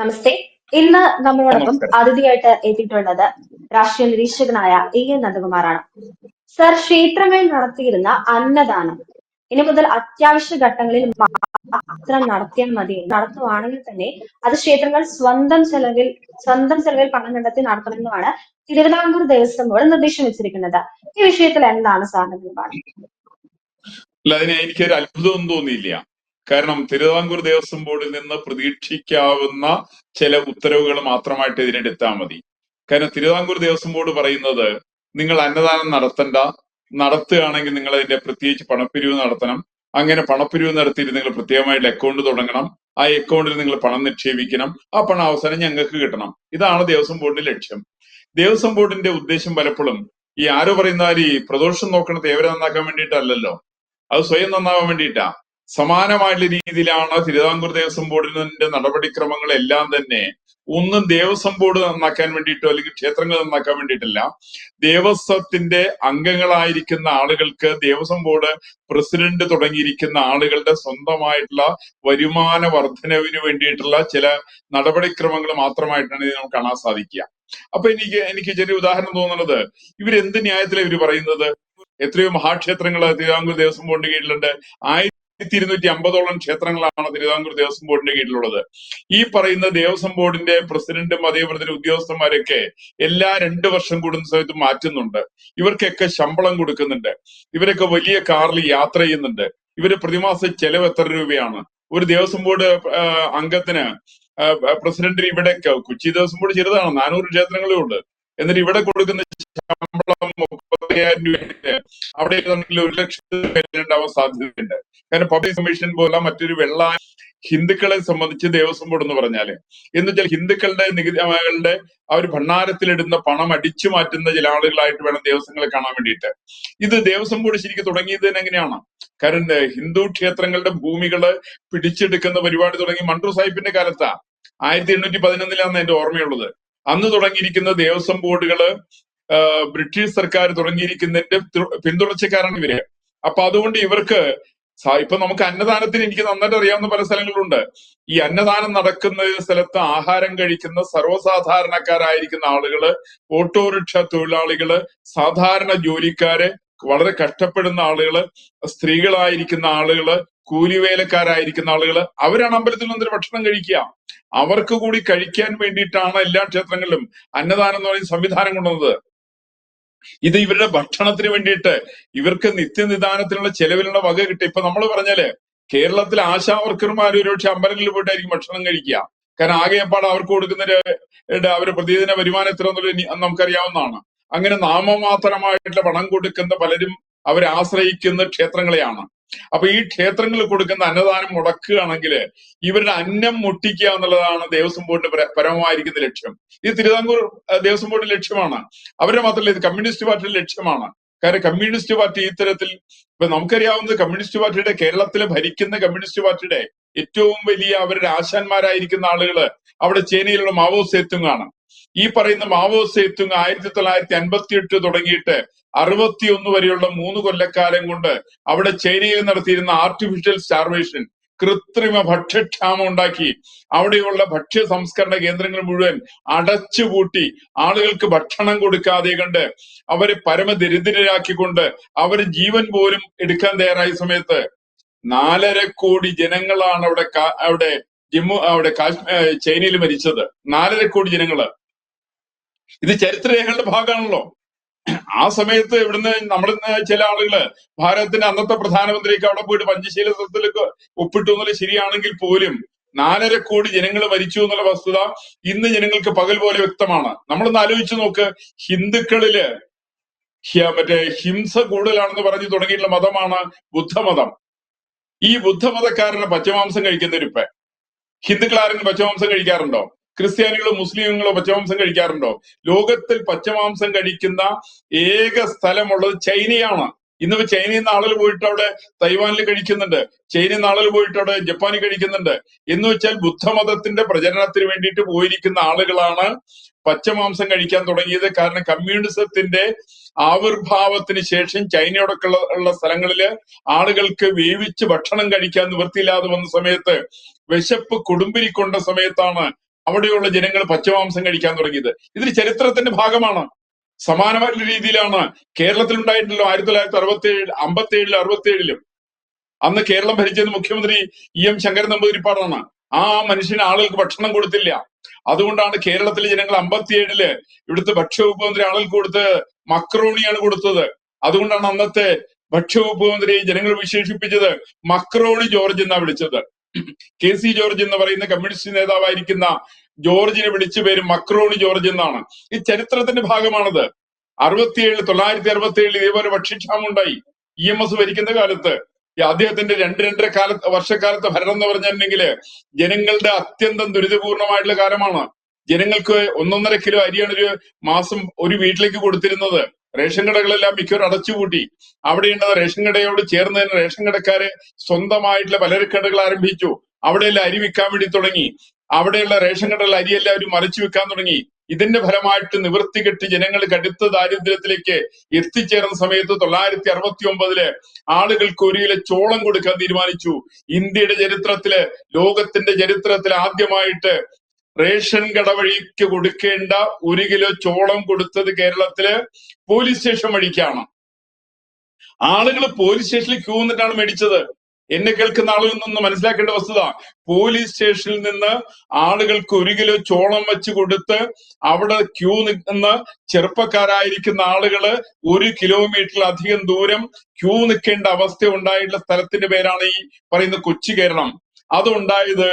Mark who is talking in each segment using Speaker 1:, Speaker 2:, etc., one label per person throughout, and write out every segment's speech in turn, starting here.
Speaker 1: നമസ്തേ. ഇന്ന് നമ്മളോടൊപ്പം അതിഥിയായിട്ട് എത്തിയിട്ടുള്ളത് രാഷ്ട്രീയ നിരീക്ഷകനായ എ എൻ നന്ദകുമാറാണ്. സർ ക്ഷേത്രങ്ങളിൽ നടത്തിയിരുന്ന അന്നദാനം ഇനി മുതൽ അത്യാവശ്യ ഘട്ടങ്ങളിൽ മാത്രം നടത്തിയാൽ മതി. നടത്തുവാണെങ്കിൽ തന്നെ അത് ക്ഷേത്രങ്ങൾ സ്വന്തം ചെലവിൽ സ്വന്തം ചെലവിൽ പണം കണ്ടെത്തി നടത്തണമെന്നുമാണ് തിരുവിതാംകൂർ ദേവസ്വം ബോർഡ് നിർദ്ദേശം വെച്ചിരിക്കുന്നത്. ഈ വിഷയത്തിൽ എന്താണ് സാറിന്റെ നിലപാട്
Speaker 2: അല്ല അതിന് എനിക്കൊരു അത്ഭുതമൊന്നും തോന്നിയില്ല. കാരണം തിരുവിതാംകൂർ ദേവസ്വം ബോർഡിൽ നിന്ന് പ്രതീക്ഷിക്കാവുന്ന ചില ഉത്തരവുകൾ മാത്രമായിട്ട് ഇതിനെടുത്താൽ മതി. കാരണം തിരുവിതാംകൂർ ദേവസ്വം ബോർഡ് പറയുന്നത് നിങ്ങൾ അന്നദാനം നടത്തണ്ട നടത്തുകയാണെങ്കിൽ നിങ്ങൾ അതിന്റെ പ്രത്യേകിച്ച് പണപ്പിരിവ് നടത്തണം അങ്ങനെ പണപ്പിരിവ് നടത്തിയിട്ട് നിങ്ങൾ പ്രത്യേകമായിട്ട് അക്കൗണ്ട് തുടങ്ങണം ആ അക്കൗണ്ടിൽ നിങ്ങൾ പണം നിക്ഷേപിക്കണം ആ പണം അവസാനം ഞങ്ങൾക്ക് കിട്ടണം. ഇതാണ് ദേവസ്വം ബോർഡിന്റെ ലക്ഷ്യം. ദേവസ്വം ബോർഡിന്റെ ഉദ്ദേശം പലപ്പോഴും ഈ ആരോ പറയുന്ന ഈ പ്രദോഷം നോക്കണത് ഏവരെ നന്നാക്കാൻ വേണ്ടിയിട്ടല്ലല്ലോ. അത് സ്വയം നന്നാവാൻ വേണ്ടിയിട്ടാ. സമാനമായിട്ടുള്ള രീതിയിലാണ് തിരുവിതാംകൂർ ദേവസ്വം ബോർഡിന്റെ നടപടിക്രമങ്ങൾ എല്ലാം തന്നെ ഒന്നും ദേവസ്വം ബോർഡ് നന്നാക്കാൻ വേണ്ടിയിട്ടോ അല്ലെങ്കിൽ ക്ഷേത്രങ്ങൾ നന്നാക്കാൻ വേണ്ടിയിട്ടല്ല. ദേവസ്വത്തിന്റെ അംഗങ്ങളായിരിക്കുന്ന ആളുകൾക്ക് ദേവസ്വം ബോർഡ് പ്രസിഡന്റ് തുടങ്ങിയിരിക്കുന്ന ആളുകളുടെ സ്വന്തമായിട്ടുള്ള വരുമാന വർധനവിന് വേണ്ടിയിട്ടുള്ള ചില നടപടിക്രമങ്ങൾ മാത്രമായിട്ടാണ് ഇത് നമുക്ക് കാണാൻ സാധിക്കുക. അപ്പൊ എനിക്ക് എനിക്ക് ചെറിയ ഉദാഹരണം തോന്നുന്നത് ഇവരെന്ത് ന്യായത്തിലാണ് ഇവർ പറയുന്നത്? എത്രയോ മഹാക്ഷേത്രങ്ങൾ തിരുവിതാംകൂർ ദേവസ്വം ബോർഡിന്റെ കീഴിലുണ്ട്. ആയിരത്തി ഇരുന്നൂറ്റി അമ്പതോളം ക്ഷേത്രങ്ങളാണ് തിരുവിതാംകൂർ ദേവസ്വം ബോർഡിന്റെ കീഴിലുള്ളത്. ഈ പറയുന്ന ദേവസ്വം ബോർഡിന്റെ പ്രസിഡന്റും അതേപോലെ ഉദ്യോഗസ്ഥന്മാരൊക്കെ എല്ലാ രണ്ട് വർഷം കൂടുന്ന സമയത്ത് മാറ്റുന്നുണ്ട്. ഇവർക്കൊക്കെ ശമ്പളം കൊടുക്കുന്നുണ്ട്. ഇവരൊക്കെ വലിയ കാറിൽ യാത്ര ചെയ്യുന്നുണ്ട്. ഇവർ പ്രതിമാസ ചെലവ് എത്ര രൂപയാണ്? ഒരു ദേവസ്വം ബോർഡ് അംഗത്തിന് പ്രസിഡന്റിന് ഇവിടെ കൊച്ചി ദേവസ്വം ബോർഡ് ചെറുതാണ് നാനൂറ് ക്ഷേത്രങ്ങളേ ഉള്ളൂ. എന്നിട്ട് ഇവിടെ കൊടുക്കുന്ന ശമ്പളം മുപ്പത്തയ്യായിരം രൂപ അവിടെ ആണെങ്കിൽ ഒരു ലക്ഷം ഉണ്ടാവാൻ സാധ്യതയുണ്ട്. കാരണം പബ്ലിക് കമ്മീഷൻ പോലെ മറ്റൊരു വെള്ള ഹിന്ദുക്കളെ സംബന്ധിച്ച് ദേവസ്വം ബോർഡ് എന്ന് പറഞ്ഞാൽ. എന്ന് വെച്ചാൽ ഹിന്ദുക്കളുടെ നികുതികളുടെ അവർ ഭണ്ണാരത്തിലിടുന്ന പണം അടിച്ചു മാറ്റുന്ന ചില ആളുകളായിട്ട് വേണം ദേവസ്വങ്ങളെ കാണാൻ വേണ്ടിയിട്ട്. ഇത് ദേവസ്വം ബോർഡ് ശരിക്കും തുടങ്ങിയത് തന്നെ എങ്ങനെയാണ്? കാരണം ഹിന്ദു ക്ഷേത്രങ്ങളുടെ ഭൂമികൾ പിടിച്ചെടുക്കുന്ന പരിപാടി തുടങ്ങി മൺട്രു സാഹിബിന്റെ കാലത്താ. ആയിരത്തി എണ്ണൂറ്റി പതിനൊന്നിലാണ് എന്റെ ഓർമ്മയുള്ളത്. അന്ന് തുടങ്ങിയിരിക്കുന്ന ദേവസ്വം ബോർഡുകൾ ബ്രിട്ടീഷ് സർക്കാർ തുടങ്ങിയിരിക്കുന്നതിന്റെ പിന്തുടർച്ചക്കാരാണ് ഇവർ. അപ്പൊ അതുകൊണ്ട് ഇവർക്ക് ഇപ്പൊ നമുക്ക് അന്നദാനത്തിന് എനിക്ക് നന്നായിട്ട് അറിയാവുന്ന പല സ്ഥലങ്ങളുണ്ട്. ഈ അന്നദാനം നടക്കുന്ന സ്ഥലത്ത് ആഹാരം കഴിക്കുന്ന സർവസാധാരണക്കാരായിരിക്കുന്ന ആളുകൾ ഓട്ടോറിക്ഷ തൊഴിലാളികൾ സാധാരണ ജോലിക്കാര് വളരെ കഷ്ടപ്പെടുന്ന ആളുകൾ സ്ത്രീകളായിരിക്കുന്ന ആളുകൾ കൂലിവേലക്കാരായിരിക്കുന്ന ആളുകൾ അവരാണ് അമ്പലത്തിൽ വന്നിട്ട് ഭക്ഷണം കഴിക്കുക. അവർക്ക് കൂടി കഴിക്കാൻ വേണ്ടിയിട്ടാണ് എല്ലാ ക്ഷേത്രങ്ങളിലും അന്നദാനം എന്ന് പറയുന്ന സംവിധാനം കൊണ്ടുവന്നത്. ഇത് ഇവരുടെ ഭക്ഷണത്തിന് വേണ്ടിയിട്ട് ഇവർക്ക് നിത്യനിദാനത്തിനുള്ള ചെലവിലുള്ള വക കിട്ടി. ഇപ്പൊ നമ്മൾ പറഞ്ഞാൽ കേരളത്തിലെ ആശാ വർക്കർമാർ ഒരുപക്ഷെ അമ്പലങ്ങളിൽ പോയിട്ടായിരിക്കും ഭക്ഷണം കഴിക്കുക. കാരണം ആകെപ്പാട് അവർക്ക് കൊടുക്കുന്ന അവരുടെ പ്രതിദിന വരുമാനം എത്ര എന്നുള്ളത് നമുക്കറിയാവുന്നതാണ്. അങ്ങനെ നാമമാത്രമായിട്ടുള്ള പണം കൊടുക്കുന്ന പലരും അവരെ ആശ്രയിക്കുന്ന ക്ഷേത്രങ്ങളെയാണ്. അപ്പൊ ഈ ക്ഷേത്രങ്ങളിൽ കൊടുക്കുന്ന അന്നദാനം മുടക്കുകയാണെങ്കിൽ ഇവരുടെ അന്നം മുട്ടിക്കുക എന്നുള്ളതാണ് ദേവസ്വം ബോർഡിന്റെ പരമമായിരിക്കുന്ന ലക്ഷ്യം. ഇത് തിരുവിതാംകൂർ ദേവസ്വം ബോർഡിന്റെ ലക്ഷ്യമാണ്. അവരുടെ മാത്രമല്ല ഇത് കമ്മ്യൂണിസ്റ്റ് പാർട്ടിയുടെ ലക്ഷ്യമാണ്. കാരണം കമ്മ്യൂണിസ്റ്റ് പാർട്ടി ഇത്തരത്തിൽ ഇപ്പൊ നമുക്കറിയാവുന്നത് കമ്മ്യൂണിസ്റ്റ് പാർട്ടിയുടെ കേരളത്തിലെ ഭരിക്കുന്ന കമ്മ്യൂണിസ്റ്റ് പാർട്ടിയുടെ ഏറ്റവും വലിയ അവരുടെ ആശാന്മാരായിരിക്കുന്ന ആളുകൾ അവിടെ ചേനയിലുള്ള മാവോ സേത്തുങ്ങാണ് ഈ പറയുന്ന മാവോ സേത്തുങ് ആയിരത്തി തൊള്ളായിരത്തി അൻപത്തി എട്ട് തുടങ്ങിയിട്ട് അറുപത്തി ഒന്ന് വരെയുള്ള മൂന്ന് കൊല്ലക്കാലം കൊണ്ട് അവിടെ ചൈനയിൽ നടത്തിയിരുന്ന ആർട്ടിഫിഷ്യൽ സ്റ്റാർവേഷൻ കൃത്രിമ ഭക്ഷ്യക്ഷാമം ഉണ്ടാക്കി. അവിടെയുള്ള ഭക്ഷ്യ സംസ്കരണ കേന്ദ്രങ്ങൾ മുഴുവൻ അടച്ചുപൂട്ടി ആളുകൾക്ക് ഭക്ഷണം കൊടുക്കാതെ കണ്ട് അവരെ പരമദരിദ്രരാക്കിക്കൊണ്ട് അവർ ജീവൻ പോലും എടുക്കാൻ തയ്യാറായ സമയത്ത് നാലര കോടി ജനങ്ങളാണ് അവിടെ അവിടെ ജമ്മു അവിടെ കാശ്മീർ ചൈനയിൽ മരിച്ചത്. നാലര കോടി ജനങ്ങൾ. ഇത് ചരിത്രരേഖകളുടെ ഭാഗമാണല്ലോ. ആ സമയത്ത് ഇവിടുന്ന് നമ്മുടെ ചില ആളുകൾ ഭാരതത്തിന്റെ അന്നത്തെ പ്രധാനമന്ത്രിയൊക്കെ അവിടെ പോയിട്ട് പഞ്ചശീല സത്യത്തിലൊക്കെ ഒപ്പിട്ടു എന്നുള്ളത് ശരിയാണെങ്കിൽ പോലും നാലര കോടി ജനങ്ങൾ മരിച്ചു എന്നുള്ള വസ്തുത ഇന്ന് ജനങ്ങൾക്ക് പകൽ പോലെ വ്യക്തമാണ്. നമ്മളൊന്ന് ആലോചിച്ച് നോക്ക്. ഹിന്ദുക്കളിൽ മറ്റേ ഹിംസ കൂടുതലാണെന്ന് പറഞ്ഞു തുടങ്ങിയിട്ടുള്ള മതമാണ് ബുദ്ധമതം. ഈ ബുദ്ധമതക്കാരന് പച്ചമാംസം കഴിക്കുന്നവരിപ്പ ഹിന്ദുക്കൾ ആരെങ്കിലും പച്ചമാംസം കഴിക്കാറുണ്ടോ? ക്രിസ്ത്യാനികളോ മുസ്ലിങ്ങളോ പച്ചമാംസം കഴിക്കാറുണ്ടോ? ലോകത്തിൽ പച്ചമാംസം കഴിക്കുന്ന ഏക സ്ഥലമുള്ളത് ചൈനയാണ്. ഇന്നിപ്പോ ചൈനയിൽ നിന്ന് ആളുകൾ പോയിട്ട് അവിടെ തൈവാനിൽ കഴിക്കുന്നുണ്ട്. ചൈനയിൽ നിന്ന് ആളുകൾ പോയിട്ട് അവിടെ ജപ്പാനിൽ കഴിക്കുന്നുണ്ട്. എന്ന് വെച്ചാൽ ബുദ്ധമതത്തിന്റെ പ്രചരണത്തിന് വേണ്ടിയിട്ട് പോയിരിക്കുന്ന ആളുകളാണ് പച്ചമാംസം കഴിക്കാൻ തുടങ്ങിയത്. കാരണം കമ്മ്യൂണിസത്തിന്റെ ആവിർഭാവത്തിന് ശേഷം ചൈനയോടൊക്കെ ഉള്ള സ്ഥലങ്ങളിൽ ആളുകൾക്ക് വേവിച്ച് ഭക്ഷണം കഴിക്കാൻ നിവൃത്തിയില്ലാതെ വന്ന സമയത്ത് വിശപ്പ് കൊടുമ്പിരിക്കൊണ്ട സമയത്താണ് അവിടെയുള്ള ജനങ്ങൾ പച്ചമാംസം കഴിക്കാൻ തുടങ്ങിയത്. ഇത് ചരിത്രത്തിന്റെ ഭാഗമാണ്. സമാനമായിട്ടുള്ള രീതിയിലാണ്. കേരളത്തിൽ ഉണ്ടായിട്ടുള്ള ആയിരത്തി തൊള്ളായിരത്തി അറുപത്തി ഏഴ് അമ്പത്തി ഏഴിലും അറുപത്തി ഏഴിലും അന്ന് കേരളം ഭരിച്ചത് മുഖ്യമന്ത്രി ഇ എം ശങ്കരൻ നമ്പൂതിരിപ്പാടാണ്. ആ മനുഷ്യന് ആളുകൾക്ക് ഭക്ഷണം കൊടുത്തില്ല. അതുകൊണ്ടാണ് കേരളത്തിലെ ജനങ്ങൾ അമ്പത്തിയേഴിൽ ഇവിടുത്തെ ഭക്ഷ്യവകുപ്പ് മന്ത്രി ആളുകൾക്ക് കൊടുത്ത് മക്രോണിയാണ് കൊടുത്തത്. അതുകൊണ്ടാണ് അന്നത്തെ ഭക്ഷ്യവകുപ്പ് മന്ത്രി ജനങ്ങൾ വിശേഷിപ്പിച്ചത് മക്രോണി ജോർജ് എന്നാ വിളിച്ചത്. കെ സി ജോർജ് എന്ന് പറയുന്ന കമ്മ്യൂണിസ്റ്റ് നേതാവായിരിക്കുന്ന ജോർജിനെ വിളിച്ച പേര് മക്രോണി ജോർജ് എന്നാണ്. ഈ ചരിത്രത്തിന്റെ ഭാഗമാണത്. അറുപത്തിയേഴ് തൊള്ളായിരത്തി അറുപത്തി ഏഴിൽ ഇതേപോലെ ഭക്ഷ്യക്ഷാമം ഉണ്ടായി. ഇ എം എസ് ഭരിക്കുന്ന കാലത്ത്. അദ്ദേഹത്തിന്റെ രണ്ട് രണ്ടര കാലത്ത് വർഷക്കാലത്ത് ഭരണം എന്ന് പറഞ്ഞിട്ടുണ്ടെങ്കിൽ ജനങ്ങളുടെ അത്യന്തം ദുരിതപൂർണമായിട്ടുള്ള കാലമാണ്. ജനങ്ങൾക്ക് ഒന്നൊന്നര കിലോ അരിയാണ് ഒരു മാസം ഒരു വീട്ടിലേക്ക് കൊടുത്തിരുന്നത്. റേഷൻ കടകളെല്ലാം മിക്കവരും അടച്ചുപൂട്ടി. അവിടെയുണ്ടായ റേഷൻ കടയോട് ചേർന്ന് തന്നെ റേഷൻ കടക്കാര് സ്വന്തമായിട്ടുള്ള പലചരക്കടകൾ ആരംഭിച്ചു. അവിടെയെല്ലാം അരി വിൽക്കാൻ വേണ്ടി തുടങ്ങി. അവിടെയുള്ള റേഷൻ കടകളിൽ അരി എല്ലാവരും മറിച്ചു വിൽക്കാൻ തുടങ്ങി. ഇതിന്റെ ഫലമായിട്ട് നിവൃത്തി കെട്ട് ജനങ്ങൾ കടുത്ത ദാരിദ്ര്യത്തിലേക്ക് എത്തിച്ചേർന്ന സമയത്ത് തൊള്ളായിരത്തി അറുപത്തി ഒമ്പതിൽ ആളുകൾക്ക് ഒരു ചോളം കൊടുക്കാൻ തീരുമാനിച്ചു. ഇന്ത്യയുടെ ചരിത്രത്തിൽ ലോകത്തിന്റെ ചരിത്രത്തിൽ ആദ്യമായിട്ട് റേഷൻ കട വഴിക്ക് കൊടുക്കേണ്ട ഒരു കിലോ ചോളം കൊടുത്തത് കേരളത്തിൽ പോലീസ് സ്റ്റേഷൻ വഴിക്കാണ്. ആളുകൾ പോലീസ് സ്റ്റേഷനിൽ ക്യൂ നിന്നിട്ടാണ് മേടിച്ചത്. എന്നെ കേൾക്കുന്ന ആളുകളിൽ നിന്ന് മനസ്സിലാക്കേണ്ട വസ്തുത പോലീസ് സ്റ്റേഷനിൽ നിന്ന് ആളുകൾക്ക് ഒരു കിലോ ചോളം വെച്ച് കൊടുത്ത് അവിടെ ക്യൂ നിൽക്കുന്ന ചെറുപ്പക്കാരായിരിക്കുന്ന ആളുകൾ ഒരു കിലോമീറ്ററിലധികം ദൂരം ക്യൂ നിൽക്കേണ്ട അവസ്ഥ ഉണ്ടായിട്ടുള്ള സ്ഥലത്തിന്റെ പേരാണ് ഈ പറയുന്ന കൊച്ചു കേരളം. അതുണ്ടായത്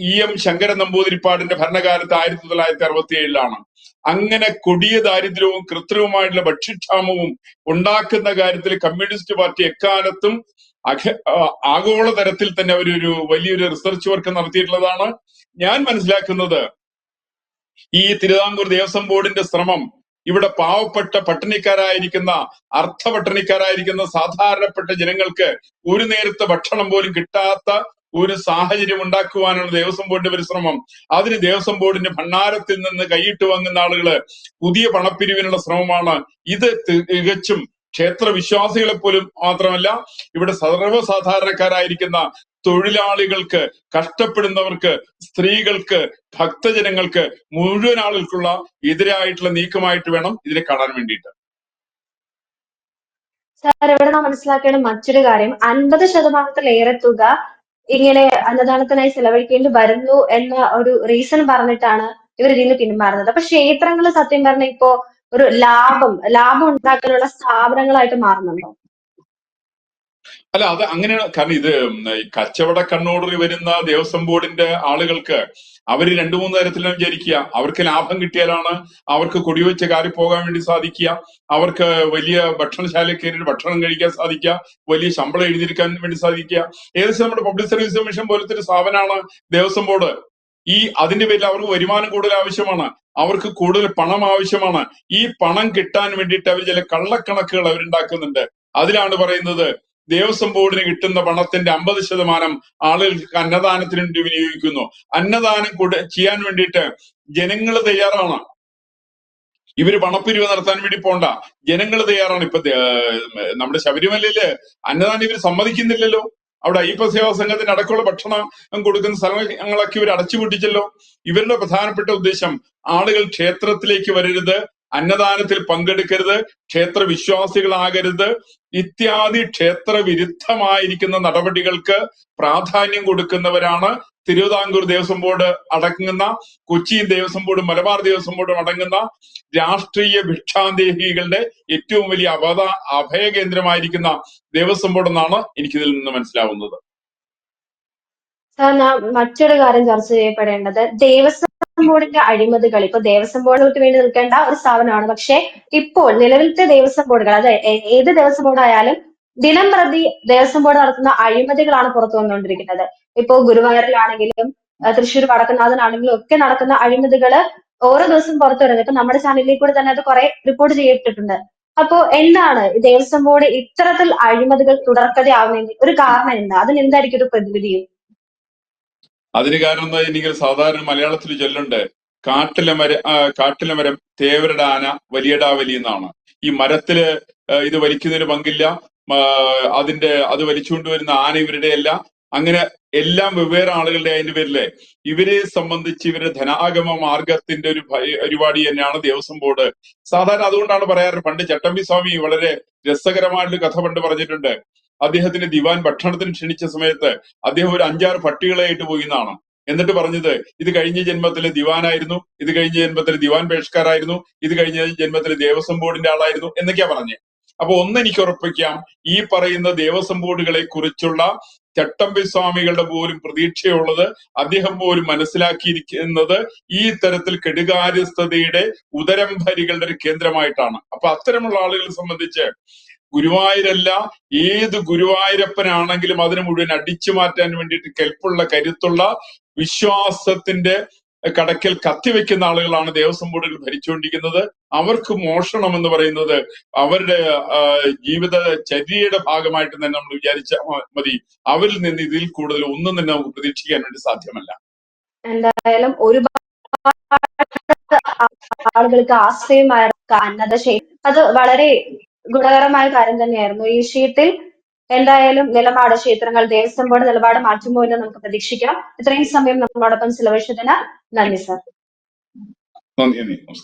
Speaker 2: ഇ എം ശങ്കരൻ നമ്പൂതിരിപ്പാടിന്റെ ഭരണകാലത്ത് ആയിരത്തി തൊള്ളായിരത്തി അറുപത്തി ഏഴിലാണ് അങ്ങനെ കൊടിയ ദാരിദ്ര്യവും കൃത്രിമമായിട്ടുള്ള ഭക്ഷ്യക്ഷാമവും ഉണ്ടാക്കുന്ന കാര്യത്തിൽ കമ്മ്യൂണിസ്റ്റ് പാർട്ടി എക്കാലത്തും അഖ ആഗോള തരത്തിൽ തന്നെ അവരൊരു വലിയൊരു റിസർച്ച് വർക്ക് നടത്തിയിട്ടുള്ളതാണ്. ഞാൻ മനസ്സിലാക്കുന്നത് ഈ തിരുവിതാംകൂർ ദേവസ്വം ബോർഡിന്റെ ശ്രമം ഇവിടെ പാവപ്പെട്ട പട്ടിണിക്കാരായിരിക്കുന്ന അർത്ഥ പട്ടിണിക്കാരായിരിക്കുന്ന സാധാരണപ്പെട്ട ജനങ്ങൾക്ക് ഒരു നേരത്തെ ഭക്ഷണം പോലും കിട്ടാത്ത ഒരു സാഹചര്യം ഉണ്ടാക്കുവാനാണ് ദേവസ്വം ബോർഡിന്റെ പരിശ്രമം അതിന് ദേവസ്വം ബോർഡിന്റെ ഭണ്ണാരത്തിൽ നിന്ന് കൈയിട്ട് വാങ്ങുന്ന ആളുകൾ പുതിയ പണപ്പിരിവിനുള്ള ശ്രമമാണ്. ഇത് തികച്ചും ക്ഷേത്ര വിശ്വാസികളെ പോലും മാത്രമല്ല ഇവിടെ സർവസാധാരണക്കാരായിരിക്കുന്ന തൊഴിലാളികൾക്ക് കഷ്ടപ്പെടുന്നവർക്ക് സ്ത്രീകൾക്ക് ഭക്തജനങ്ങൾക്ക് മുഴുവൻ ആളുകൾക്കുള്ള എതിരായിട്ടുള്ള നീക്കമായിട്ട് വേണം ഇതിനെ കാണാൻ വേണ്ടിയിട്ട്.
Speaker 1: സാർ ഇവിടെ നാം മനസ്സിലാക്കേണ്ട മറ്റൊരു കാര്യം. അൻപത് ശതമാനത്തിലേറെ തുക ഇങ്ങനെ അന്നദാനത്തിനായി ചെലവഴിക്കേണ്ടി വരുന്നു എന്ന ഒരു റീസൺ പറഞ്ഞിട്ടാണ് ഇവർ ഇതിൽ നിന്ന് പിന്മാറുന്നത്. അപ്പൊ ക്ഷേത്രങ്ങൾ സത്യം പറഞ്ഞ ഇപ്പോ ഒരു ലാഭം ലാഭം ഉണ്ടാക്കാനുള്ള സ്ഥാപനങ്ങളായിട്ട് മാറുന്നുണ്ടോ?
Speaker 2: അല്ല അത് അങ്ങനെ കാരണം ഇത് കച്ചവട കണ്ണോടറി വരുന്ന ദേവസ്വം ബോർഡിന്റെ ആളുകൾക്ക് അവർ രണ്ടു മൂന്ന് തരത്തിലാണ് വിചാരിക്കുക. അവർക്ക് ലാഭം കിട്ടിയാലാണ് അവർക്ക് കൊടിവെച്ച് കാറി പോകാൻ വേണ്ടി സാധിക്കുക. അവർക്ക് വലിയ ഭക്ഷണശാലയിൽ കയറി ഭക്ഷണം കഴിക്കാൻ സാധിക്കുക. വലിയ ശമ്പളം എഴുതിയിരിക്കാൻ വേണ്ടി സാധിക്കുക. ഏകദേശം നമ്മുടെ പബ്ലിക് സർവീസ് കമ്മീഷൻ പോലത്തെ ഒരു സ്ഥാപനമാണ് ദേവസ്വം ബോർഡ്. ഈ അതിന്റെ പേരിൽ അവർക്ക് വരുമാനം കൂടുതൽ ആവശ്യമാണ്. അവർക്ക് കൂടുതൽ പണം ആവശ്യമാണ്. ഈ പണം കിട്ടാൻ വേണ്ടിയിട്ട് അവർ ചില കള്ളക്കണക്കുകൾ അവരുണ്ടാക്കുന്നുണ്ട്. അതിലാണ് പറയുന്നത് ദേവസ്വം ബോർഡിന് കിട്ടുന്ന പണത്തിന്റെ അമ്പത് ശതമാനം ആളുകൾക്ക് അന്നദാനത്തിന് വേണ്ടി വിനിയോഗിക്കുന്നു. അന്നദാനം കൂടെ ചെയ്യാൻ വേണ്ടിയിട്ട് ജനങ്ങൾ തയ്യാറാണ്. ഇവർ പണപ്പിരിവ് നടത്താൻ വേണ്ടി പോണ്ട. ജനങ്ങൾ തയ്യാറാണ്. ഇപ്പൊ നമ്മുടെ ശബരിമലയിൽ അന്നദാനം ഇവർ സമ്മതിക്കുന്നില്ലല്ലോ. അവിടെ അയ്യപ്പ സേവാ സംഘത്തിന് അടക്കമുള്ള ഭക്ഷണം കൊടുക്കുന്ന സ്ഥലങ്ങളൊക്കെ ഇവർ അടച്ചുപൂട്ടിച്ചല്ലോ. ഇവരുടെ പ്രധാനപ്പെട്ട ഉദ്ദേശം ആളുകൾ ക്ഷേത്രത്തിലേക്ക് വരരുത്. അന്നദാനത്തിൽ പങ്കെടുക്കരുത് ക്ഷേത്ര വിശ്വാസികളാകരുത് ഇത്യാദി ക്ഷേത്ര വിരുദ്ധമായിരിക്കുന്ന നടപടികൾക്ക് പ്രാധാന്യം കൊടുക്കുന്നവരാണ് തിരുവിതാംകൂർ ദേവസ്വം ബോർഡ് അടങ്ങുന്ന കൊച്ചി ദേവസ്വം ബോർഡ് മലബാർ ദേവസ്വം ബോർഡും അടങ്ങുന്ന രാഷ്ട്രീയ ഭിക്ഷാന്തേഹികളുടെ ഏറ്റവും വലിയ അപത അഭയ കേന്ദ്രമായിരിക്കുന്ന ദേവസ്വം ബോർഡ് എന്നാണ് എനിക്കിതിൽ നിന്ന് മനസ്സിലാവുന്നത്.
Speaker 1: മറ്റൊരു കാര്യം ചർച്ച ചെയ്യപ്പെടേണ്ടത്. ദേവസ്വം ബോർഡിന്റെ അഴിമതികൾ ഇപ്പൊ ദേവസ്വം ബോർഡുകൾക്ക് വേണ്ടി നിൽക്കേണ്ട ഒരു സ്ഥാപനമാണ്. പക്ഷെ ഇപ്പോൾ നിലവിലത്തെ ദേവസ്വം ബോർഡുകൾ അത് ഏ- ഏത് ദേവസ്വം ബോർഡായാലും ദിനം പ്രതി ദേവസ്വം ബോർഡ് നടത്തുന്ന അഴിമതികളാണ് പുറത്തു വന്നുകൊണ്ടിരിക്കുന്നത്. ഇപ്പോ ഗുരുവായൂരിലാണെങ്കിലും തൃശ്ശൂർ വടക്കുന്നാഥനാണെങ്കിലും ഒക്കെ നടക്കുന്ന അഴിമതികൾ ഓരോ ദിവസം പുറത്തു വരുന്നത് ഇപ്പൊ നമ്മുടെ ചാനലിൽ കൂടെ തന്നെ അത് കുറെ റിപ്പോർട്ട് ചെയ്യപ്പെട്ടിട്ടുണ്ട് അപ്പോ എന്താണ് ദേവസ്വം ബോർഡ് ഇത്തരത്തിൽ അഴിമതികൾ തുടർക്കഥയാവുന്നതിന് ഒരു കാരണം എന്താ അതിന് എന്തായിരിക്കും ഒരു പ്രതിവിധിയും
Speaker 2: അതിന് കാരണം എന്താ ഇനി സാധാരണ മലയാളത്തിൽ ചൊല്ലുണ്ട് കാട്ടിലെ മര കാട്ടിലെ മരം തേവരുടെ ആന വലിയടാവലി എന്നാണ്. ഈ മരത്തിൽ ഇത് വലിക്കുന്നതിന് പങ്കില്ല അതിന്റെ അത് വലിച്ചുകൊണ്ടുവരുന്ന ആന ഇവരുടെ അല്ല അങ്ങനെ എല്ലാം വെവ്വേറെ ആളുകളുടെ അതിന്റെ പേരിലെ. ഇവരെ സംബന്ധിച്ച് ഇവരുടെ ധനാഗമ മാർഗത്തിന്റെ ഒരു പരിപാടി തന്നെയാണ് ദേവസ്വം ബോർഡ്. സാധാരണ അതുകൊണ്ടാണ് പറയാറ് പണ്ട് ചട്ടമ്പി സ്വാമി വളരെ രസകരമായിട്ട് കഥ പണ്ട് പറഞ്ഞിട്ടുണ്ട്. അദ്ദേഹത്തിന് ദിവാൻ ഭക്ഷണത്തിന് ക്ഷണിച്ച സമയത്ത് അദ്ദേഹം ഒരു അഞ്ചാറ് പട്ടികളായിട്ട് പോയി എന്നാണ്. എന്നിട്ട് പറഞ്ഞത് ഇത് കഴിഞ്ഞ ജന്മത്തിലെ ദിവാനായിരുന്നു ഇത് കഴിഞ്ഞ ജന്മത്തിലെ ദിവാൻ പേഷ്കാരായിരുന്നു ഇത് കഴിഞ്ഞ ജന്മത്തിലെ ദേവസ്വം ബോർഡിന്റെ ആളായിരുന്നു എന്നൊക്കെയാ പറഞ്ഞത് അപ്പൊ ഒന്ന് എനിക്ക് ഉറപ്പിക്കാം ഈ പറയുന്ന ദേവസ്വം ബോർഡുകളെ കുറിച്ചുള്ള ചട്ടമ്പി സ്വാമികളുടെ പോലും പ്രതീക്ഷയുള്ളത് അദ്ദേഹം പോലും മനസ്സിലാക്കിയിരിക്കുന്നത് ഈ തരത്തിൽ കെടുകാര്യസ്ഥതയുടെ ഉദരംഭരികളുടെ ഒരു കേന്ദ്രമായിട്ടാണ്. അപ്പൊ അത്തരമുള്ള ആളുകളെ സംബന്ധിച്ച് ഗുരുവായൂരല്ല ഏത് ഗുരുവായൂരപ്പനാണെങ്കിലും അതിനു മുഴുവൻ അടിച്ചു മാറ്റാൻ വേണ്ടിയിട്ട് കെൽപ്പുള്ള കരുത്തുള്ള വിശ്വാസത്തിന്റെ കടക്കൽ കത്തിവെക്കുന്ന ആളുകളാണ് ദേവസ്വം ബോർഡുകൾ ഭരിച്ചുകൊണ്ടിരിക്കുന്നത്. അവർക്ക് മോഷണം എന്ന് പറയുന്നത് അവരുടെ ജീവിത ചര്യയുടെ ഭാഗമായിട്ട് തന്നെ നമ്മൾ വിചാരിച്ച മതി. അവരിൽ നിന്ന് ഇതിൽ കൂടുതൽ ഒന്നും തന്നെ നമുക്ക് പ്രതീക്ഷിക്കാൻ വേണ്ടി സാധ്യമല്ല.
Speaker 1: എന്തായാലും ഒരുപാട് ആളുകൾക്ക് ആശ്രയമായ അത് വളരെ ഗുണകരമായ കാര്യം തന്നെയായിരുന്നു. ഈ ഷീറ്റിൽ എന്തായാലും നിലപാട് ക്ഷേത്രങ്ങൾ ദേവസ്വം ബോർഡ് നിലപാട് മാറ്റുമോ എന്ന് നമുക്ക് പ്രതീക്ഷിക്കാം. ഇത്രയും സമയം നമ്മളോടൊപ്പം ചിലവഴിച്ചതിന് നന്ദി സർ.
Speaker 2: നന്ദി. നമസ്കാരം.